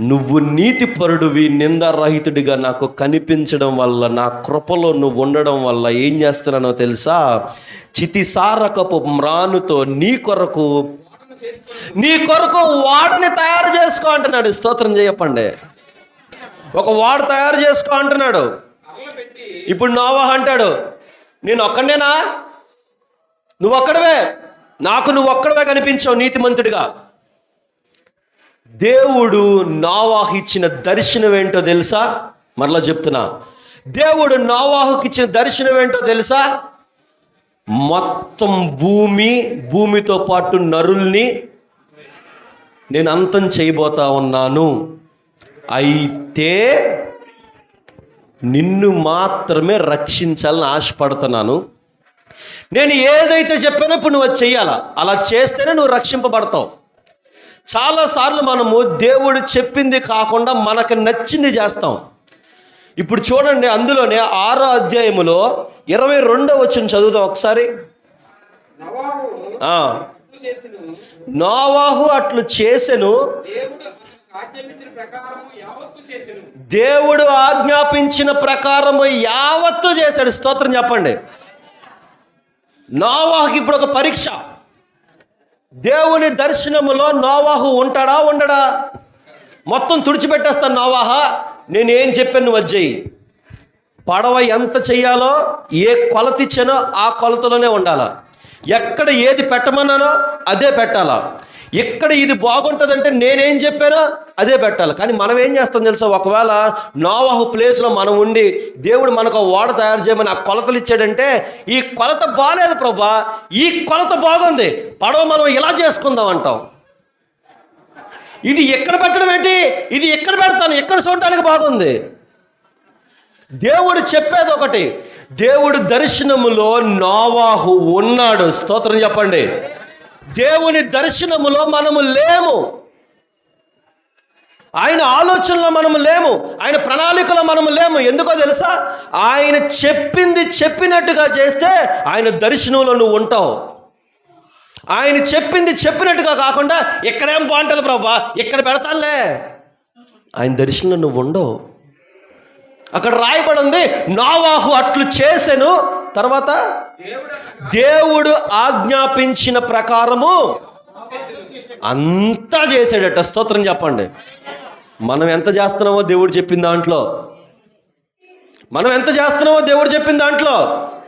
నువ్వు నీతిపరుడివి నిందారహితుడిగా నాకు కనిపించడం వల్ల నా కృపలో నువ్వు ఉండడం వల్ల ఏం చేస్తున్నానో తెలుసా? చితిసారకపు మ్రానుతో నీ కొరకు నీ కొరకు వాడిని తయారు చేసుకో అంటున్నాడు. స్తోత్రం చేయప్పండి ఒక వాడు తయారు చేసుకో అంటున్నాడు. ఇప్పుడు నోవాహ అంటాడు నేను ఒక్కడేనా నువ్వు ఒక్కడవే? నాకు నువ్వు ఒక్కడవే కనిపించావు నీతిమంతుడిగా. దేవుడు నావాహు ఇచ్చిన దర్శనం ఏంటో తెలుసా? మరలా చెప్తున్నా. దేవుడు నావాహుకి ఇచ్చిన దర్శనం ఏంటో తెలుసా? మొత్తం భూమి భూమితో పాటు నరుల్ని నేను అంతం చేయబోతా ఉన్నాను. అయితే నిన్ను మాత్రమే రక్షించాలని ఆశపడుతున్నాను. నేను ఏదైతే చెప్పానో ఇప్పుడు నువ్వు అది చెయ్యాలా? అలా చేస్తేనే నువ్వు రక్షింపబడతావు. చాలాసార్లు మనము దేవుడు చెప్పింది కాకుండా మనకు నచ్చింది చేస్తాం. ఇప్పుడు చూడండి అందులోనే ఆరో అధ్యాయములో ఇరవై రెండో వచ్చిన చదువుదాం ఒకసారి. అట్లు నోవాహు అట్లు దేవుడు ఆజ్ఞాపించిన ప్రకారము యావత్తు చేసెను. దేవుడు ఆజ్ఞాపించిన ప్రకారము యావత్తు చేశాడు. స్తోత్రం చెప్పండి. నోవాహుకి ఇప్పుడు ఒక పరీక్ష. దేవుని దర్శనములో నోవాహు ఉంటాడా ఉండడా? మొత్తం తుడిచిపెట్టేస్తాను నోవాహ. నేనేం చెప్పాను నువ్వు పడవ ఎంత చెయ్యాలో ఏ కొలత ఇచ్చానో ఆ కొలతలోనే ఉండాలా. ఎక్కడ ఏది పెట్టమన్నానో అదే పెట్టాలా. ఎక్కడ ఇది బాగుంటుందంటే నేనేం చెప్పానో అదే పెట్టాలి. కానీ మనం ఏం చేస్తాం తెలుసా? ఒకవేళ నోవాహు ప్లేస్లో మనం ఉండి దేవుడు మనకు ఓడ తయారు చేయమని ఆ కొలతలు ఇచ్చాడంటే ఈ కొలత బాగాలేదు ప్రభా. ఈ కొలత బాగుంది. పడవ మనం ఇలా చేసుకుందాం అంటాం. ఇది ఎక్కడ పెట్టడం ఏంటి? ఇది ఎక్కడ పెడతాను? ఎక్కడ చూడటానికి బాగుంది? దేవుడు చెప్పేది ఒకటి. దేవుడు దర్శనములో నోవాహు ఉన్నాడు. స్తోత్రం చెప్పండి. దేవుని దర్శనములో మనము లేము. ఆయన ఆలోచనలో మనము లేము. ఆయన ప్రణాళికలో మనము లేము. ఎందుకో తెలుసా? ఆయన చెప్పింది చెప్పినట్టుగా చేస్తే ఆయన దర్శనంలో నువ్వు ఉంటావు. ఆయన చెప్పింది చెప్పినట్టుగా కాకుండా ఇక్కడేం బాగుంటుంది ప్రభా? ఇక్కడ పెడతానులే. ఆయన దర్శనంలో నువ్వు ఉండవు. అక్కడ రాయబడి ఉంది నావాహు అట్లు చేశాను తర్వాత దేవుడు ఆజ్ఞాపించిన ప్రకారము అంతా చేసాడట స్తోత్రం చెప్పండి. మనం ఎంత చేస్తున్నామో దేవుడు చెప్పిన దాంట్లో. మనం ఎంత చేస్తున్నామో దేవుడు చెప్పిన దాంట్లో.